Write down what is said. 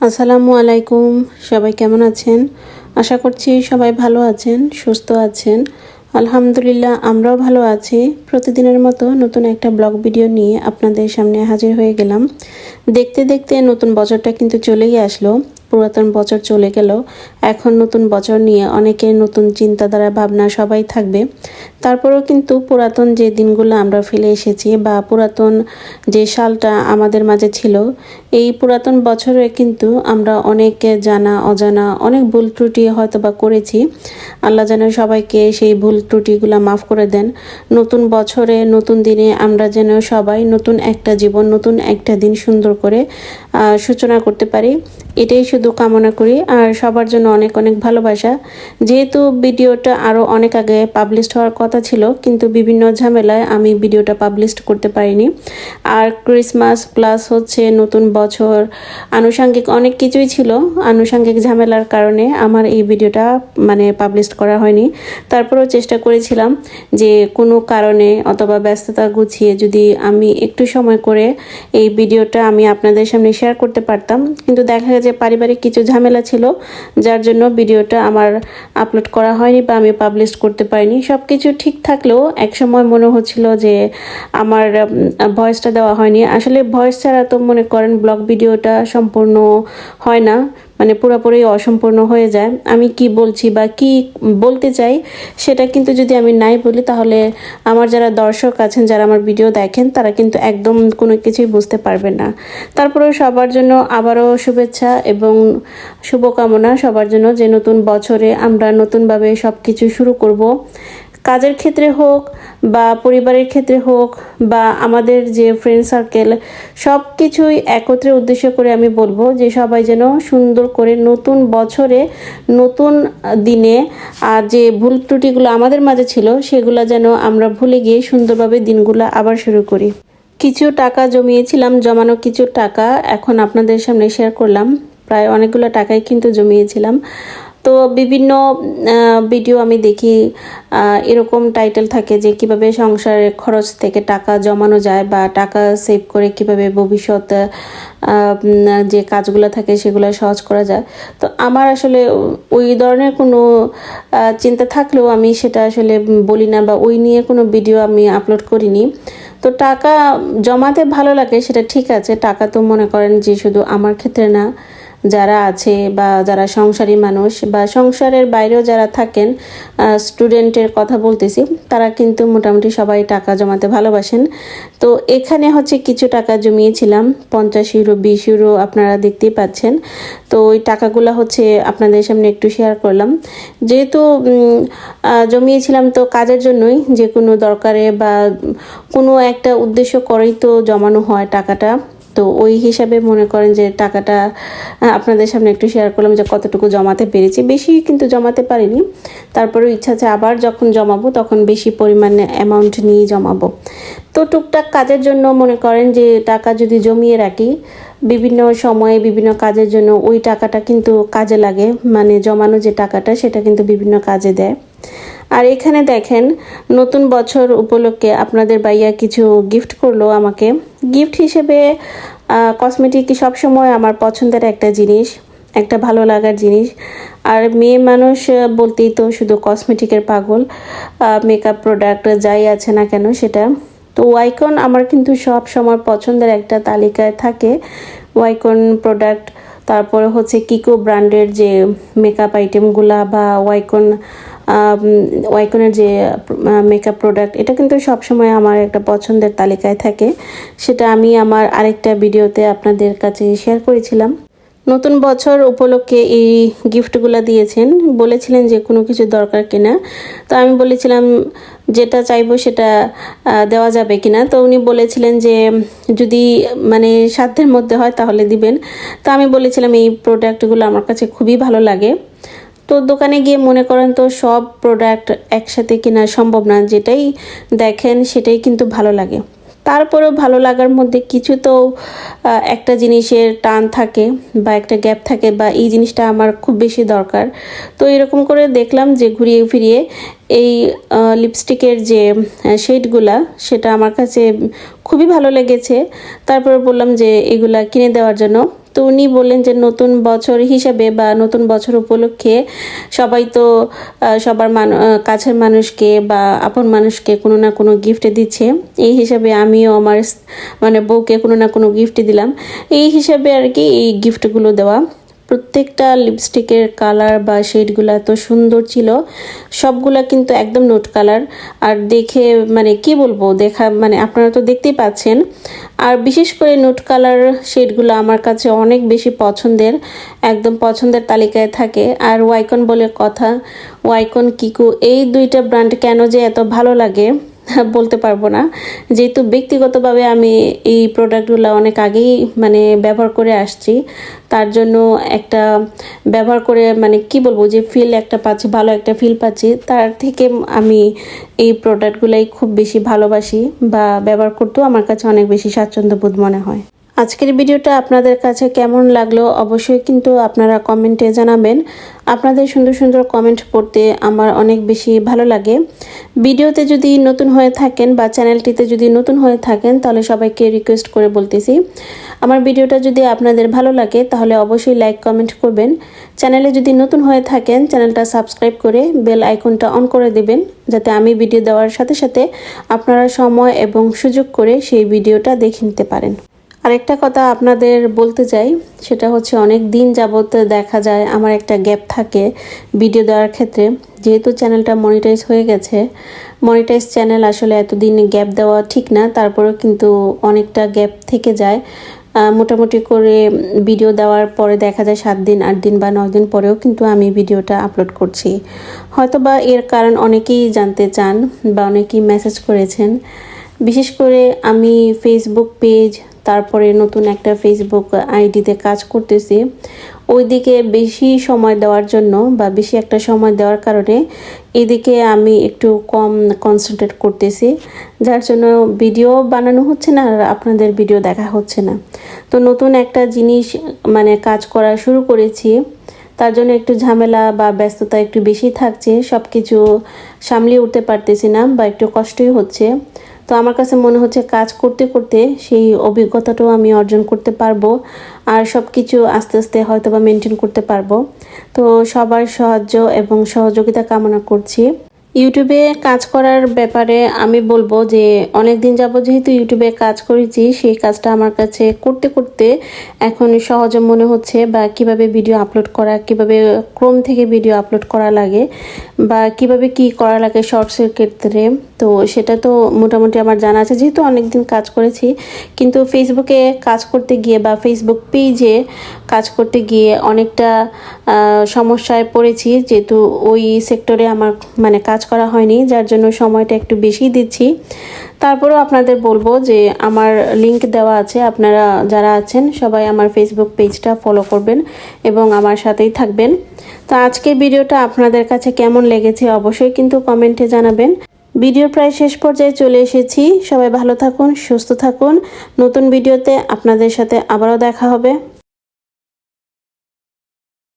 আসসালামু আলাইকুম, সবাই কেমন আছেন? আশা করছি সবাই ভালো আছেন, সুস্থ আছেন। আলহামদুলিল্লাহ, আমরাও ভালো আছি। প্রতিদিনের মতো নতুন একটা ব্লগ ভিডিও নিয়ে আপনাদের সামনে হাজির হয়ে গেলাম। দেখতে দেখতে নতুন বছরটা কিন্তু চলেই আসলো। পুরাতন বছর চলে গেল। এখন নতুন বছর নিয়ে অনেকের নতুন চিন্তাধারা, ভাবনা সবাই থাকবে। তারপরেও কিন্তু পুরাতন যে দিনগুলো আমরা ফেলে এসেছি বা পুরাতন যে সালটা আমাদের মাঝে ছিল, এই পুরাতন বছরে কিন্তু আমরা অনেক জানা, অজানা, অনেক ভুল ত্রুটি হয়তো বা করেছি। আল্লাহ যেন সবাইকে সেই ভুল ত্রুটিগুলো মাফ করে দেন। নতুন বছরে, নতুন দিনে আমরা যেন সবাই নতুন একটা জীবন, নতুন একটা দিন সুন্দর করে সূচনা করতে পারি। এটাই শুধু কামনা করি। আর সবার জন্য অনেক অনেক ভালোবাসা। যেহেতু ভিডিওটা আরও অনেক আগে পাবলিশ হওয়ার কথা ছিল, কিন্তু বিভিন্ন ঝামেলায় আমি ভিডিওটা পাবলিশ করতে পারিনি। আর ক্রিসমাস প্লাস হচ্ছে নতুন বছর, আনুষঙ্গিক অনেক কিছুই ছিল। আনুষঙ্গিক ঝামেলার কারণে আমার এই ভিডিওটা মানে পাবলিশ করা হয়নি। তারপরেও চেষ্টা করেছিলাম যে কোনো কারণে অথবা ব্যস্ততা গুছিয়ে যদি আমি একটু সময় করে এই ভিডিওটা আমি আপনাদের সামনে শেয়ার করতে পারতাম। কিন্তু দেখা গেছে পারিবারিক কিছু ঝামেলা ছিল, যার জন্য ভিডিওটা আমার আপলোড করা হয়নি বা আমি পাবলিশ করতে পারিনি। সব কিছু ঠিক থাকলেও একসময় মনে হচ্ছিল যে আমার ভয়েসটা দেওয়া হয়নি। আসলে ভয়েস ছাড়া তো মনে করেন ব্লগ ভিডিওটা সম্পূর্ণ হয় না। মানে পুরোপুরি অসম্পূর্ণ হয়ে যায়। আমি কি বলছি বা কি বলতে চাই সেটা কিন্তু যদি আমি নাই বলি তাহলে আমার যারা দর্শক আছেন, যারা আমার ভিডিও দেখেন, তারা কিন্তু একদম কোনো কিছুই বুঝতে পারবে না। তারপরে সবার জন্য আবারও শুভেচ্ছা এবং শুভকামনা সবার জন্য যে নতুন বছরে আমরা নতুনভাবে সব কিছু শুরু করব। কাজের ক্ষেত্রে হোক বা পরিবারের ক্ষেত্রে হোক বা আমাদের যে ফ্রেন্ড সার্কেল সব কিছুই একত্রে উদ্দেশ্য করে আমি বলব যে সবাই যেন সুন্দর করে নতুন বছরে, নতুন দিনে, আর যে ভুল ত্রুটিগুলো আমাদের মাঝে ছিল, সেগুলো যেন আমরা ভুলে গিয়ে সুন্দরভাবে দিনগুলো আবার শুরু করি। কিছু টাকা জমিয়েছিলাম, জমানো কিছু টাকা এখন আপনাদের সামনে শেয়ার করলাম। প্রায় অনেকগুলো টাকাই কিন্তু জমিয়েছিলাম। তো বিভিন্ন ভিডিও আমি দেখি এরকম টাইটেল থাকে যে কীভাবে সংসারের খরচ থেকে টাকা জমানো যায় বা টাকা সেভ করে কীভাবে ভবিষ্যৎ যে কাজগুলো থাকে সেগুলো সহজ করা যায়। তো আমার আসলে ওই ধরনের কোনো চিন্তা থাকলেও আমি সেটা আসলে বলি না বা ওই নিয়ে কোনো ভিডিও আমি আপলোড করিনি। তো টাকা জমাতে ভালো লাগে, সেটা ঠিক আছে। টাকা তো মনে করেন যে শুধু আমার ক্ষেত্রে না যারা আছে বা যারা সংসারী মানুষ বা সংসারের বাইরেও যারা থাকেন স্টুডেন্টের কথা বলতেছি, তারা কিন্তু মোটামুটি সবাই টাকা জমাতে ভালোবাসেন। তো এখানে হচ্ছে কিছু টাকা জমিয়েছিলাম, পঞ্চাশ ইউরো বিশ ইউরো আপনারা দেখতেই পাচ্ছেন। তো ওই টাকাগুলো হচ্ছে আপনাদের সামনে একটু শেয়ার করলাম। যেহেতু জমিয়েছিলাম তো কাজের জন্যই, যে কোনো দরকারে বা কোনো একটা উদ্দেশ্য করেই তো জমানো হয় টাকাটা। তো ওই হিসাবে মনে করেন যে টাকাটা আপনাদের সামনে একটু শেয়ার করলাম যে কতটুকু জমাতে পেরেছি। বেশি কিন্তু জমাতে পারিনি। তারপরেও ইচ্ছা আছে আবার যখন জমাবো তখন বেশি পরিমাণে অ্যামাউন্ট নিয়ে জমাবো। তো টুকটাক কাজের জন্য মনে করেন যে টাকা যদি জমিয়ে রাখি, বিভিন্ন সময়ে বিভিন্ন কাজের জন্য ওই টাকাটা কিন্তু কাজে লাগে। মানে জমানো যে টাকাটা সেটা কিন্তু বিভিন্ন কাজে দেয়। আর এখানে দেখেন, নতুন বছর উপলক্ষে আপনাদের ভাইয়া কিছু গিফট করল আমাকে। গিফট হিসেবে কসমেটিক সবসময় আমার পছন্দের একটা জিনিস, একটা ভালো লাগার জিনিস। আর মেয়ে মানুষ বলতেই তো শুধু কসমেটিকের পাগল। মেকআপ প্রোডাক্ট যাই আছে না কেন সেটা। তো ওয়াইকন আমার কিন্তু সব সময় পছন্দের একটা তালিকায় থাকে। ওয়াইকন প্রোডাক্ট তারপরে হচ্ছে কিকো ব্র্যান্ডের যে মেকআপ আইটেমগুলা বা ওয়াইকন ওয়াইকনের যে মেকআপ প্রোডাক্ট এটা কিন্তু সবসময় আমার একটা পছন্দের তালিকায় থাকে। সেটা আমি আমার আরেকটা ভিডিওতে আপনাদের কাছে শেয়ার করেছিলাম। নতুন বছর উপলক্ষে এই গিফটগুলো দিয়েছেন। বলেছিলেন যে কোনো কিছু দরকার কিনা। তো আমি বলেছিলাম, যেটা চাইব সেটা দেওয়া যাবে কিনা। তো উনি বলেছিলেন যে, যদি মানে সাধ্যের মধ্যে হয় তাহলে দিবেন। তো আমি বলেছিলাম, এই প্রোডাক্টগুলো আমার কাছে খুবই ভালো লাগে। তো দোকানে গিয়ে মনে করেন তো সব প্রোডাক্ট একসাথে কেনা সম্ভব না। যেটাই দেখেন সেটাই কিন্তু ভালো লাগে। তারপরেও ভালো লাগার মধ্যে কিছু তো একটা জিনিসের টান থাকে বা একটা গ্যাপ থাকে বা এই জিনিসটা আমার খুব বেশি দরকার। তো এরকম করে দেখলাম যে ঘুরিয়ে ফিরিয়ে এই লিপস্টিকের যে শেডগুলা সেটা আমার কাছে খুবই ভালো লেগেছে। তারপরে বললাম যে এগুলা কিনে দেওয়ার জন্য তো উনি বললেন যে নতুন বছর হিসাবে বা নতুন বছর উপলক্ষে সবাই তো সবার কাছের মানুষকে বা আপন মানুষকে কোনো না কোনো গিফট দিচ্ছে। এই হিসাবে আমিও আমার মানে বউকে কোনো না কোনো গিফট দিলাম। এই হিসাবে আর কি এই গিফটগুলো দেওয়া। প্রত্যেকটা লিপস্টিকের কালার বা শেডগুলো এত সুন্দর ছিল। সবগুলা কিন্তু একদম নোট কালার আর দেখে মানে কি বলব, দেখা মানে আপনারা তো দেখতেই পাচ্ছেন। আর বিশেষ করে নোট কালার শেডগুলো আমার কাছে অনেক বেশি পছন্দের। একদম পছন্দের তালিকায় থাকে। আর ওয়াইকন বলে কথা। ওয়াইকন কিকু এই দুইটা ব্র্যান্ড কেন যে এত ভালো লাগে? বলতে পারব না। যেহেতু ব্যক্তিগতভাবে আমি এই প্রোডাক্টগুলো অনেক আগেই মানে ব্যবহার করে আসছি, তার জন্য একটা ব্যবহার করে মানে কি বলব যে ফিল একটা পাচ্ছি, ভালো একটা ফিল পাচ্ছি, তার থেকে আমি এই প্রোডাক্টগুলাই খুব বেশি ভালোবাসি বা ব্যবহার করতেও আমার কাছে অনেক বেশি স্বাচ্ছন্দ্যবোধ মনে হয়। আজকের ভিডিওটা আপনাদের কাছে কেমন লাগল অবশ্যই কিন্তু আপনারা কমেন্টে জানাবেন। আপনাদের সুন্দর সুন্দর কমেন্ট পড়তে আমার অনেক বেশি ভালো লাগে। ভিডিওতে যদি নতুন হয়ে থাকেন বা চ্যানেলটিতে যদি নতুন হয়ে থাকেন, তাহলে সবাইকে রিকোয়েস্ট করে বলতেছি। আমার ভিডিওটা যদি আপনাদের ভালো লাগে, তাহলে অবশ্যই লাইক কমেন্ট করবেন। চ্যানেলে যদি নতুন হয়ে থাকেন, চ্যানেলটা সাবস্ক্রাইব করে বেল আইকনটা অন করে দেবেন, যাতে আমি ভিডিও দেওয়ার সাথে সাথে আপনারা সময় এবং সুযোগ করে সেই ভিডিওটা দেখে নিতে পারেন। আরেকটা কথা আপনাদের বলতে চাই, সেটা হচ্ছে অনেক দিন যাবত দেখা যায় আমার একটা গ্যাপ থাকে ভিডিও দেওয়ার ক্ষেত্রে। যেহেতু চ্যানেলটা মনিটাইজ হয়ে গেছে মনিটাইজ চ্যানেল আসলে এতদিন গ্যাপ দেওয়া ঠিক না, তারপরেও কিন্তু অনেকটা গ্যাপ থেকে যায়। মোটামুটি করে ভিডিও দেওয়ার পরে দেখা যায় সাত দিন, আট দিন বা নয় দিন পরেও কিন্তু আমি ভিডিওটা আপলোড করছি। হয়তো বা এর কারণ অনেকেই জানতে চান বা অনেকেই মেসেজ করেছেন। বিশেষ করে আমি ফেসবুক পেজ তারপরে নতুন একটা ফেসবুক আইডিতে কাজ করতেছি। ওইদিকে বেশি সময় দেওয়ার জন্য বা বেশি একটা সময় দেওয়ার কারণে এদিকে আমি একটু কম কনসেন্ট্রেট করতেছি। যার জন্য ভিডিও বানানো হচ্ছে না আর আপনাদের ভিডিও দেখা হচ্ছে না। তো নতুন একটা জিনিস মানে কাজ করা শুরু করেছি। তার জন্য একটু ঝামেলা বা ব্যস্ততা একটু বেশি থাকছে। সব কিছু সামলিয়ে উঠতে পারতেছি না বা একটু কষ্টই হচ্ছে। তো আমার কাছে মনে হচ্ছে কাজ করতে করতে সেই অভিজ্ঞতাটাও আমি অর্জন করতে পারব আর সব কিছু আস্তে আস্তে হয়তো বা মেনটেন করতে পারব। তো সবার সাহায্য এবং সহযোগিতা কামনা করছি। ইউটিউবে কাজ করার ব্যাপারে আমি বলব যে অনেক দিন যাবত যেহেতু ইউটিউবে কাজ করেছি, সেই কাজটা আমার কাছে করতে করতে এখন সহজ মনে হচ্ছে বা কীভাবে ভিডিও আপলোড করা, কীভাবে ক্রোম থেকে ভিডিও আপলোড করা লাগে বা কীভাবে কি করা লাগে শর্টসের ক্ষেত্রে। তো সেটা তো মোটামুটি আমার জানা আছে, যেহেতু অনেক দিন কাজ করেছি। কিন্তু ফেসবুকে কাজ করতে গিয়ে বা ফেসবুক পেজে কাজ করতে গিয়ে অনেকটা সমস্যায় পড়েছি। যেহেতু ওই সেক্টরে আমার মানে কাজ করা হয়নি, যার জন্য সময়টা একটু বেশি দিচ্ছি। তারপরেও আপনাদের বলব যে, আমার লিংক দেওয়া আছে। আপনারা যারা আছেন, সবাই আমার ফেসবুক পেজটা ফলো করবেন এবং আমার সাথেই থাকবেন। তো আজকের ভিডিওটা আপনাদের কাছে কেমন লেগেছে অবশ্যই কিন্তু কমেন্টে জানাবেন। ভিডিও প্রায় শেষ পর্যায়ে চলে এসেছি। সবাই ভালো থাকুন, সুস্থ থাকুন। নতুন ভিডিওতে আপনাদের সাথে আবারও দেখা হবে।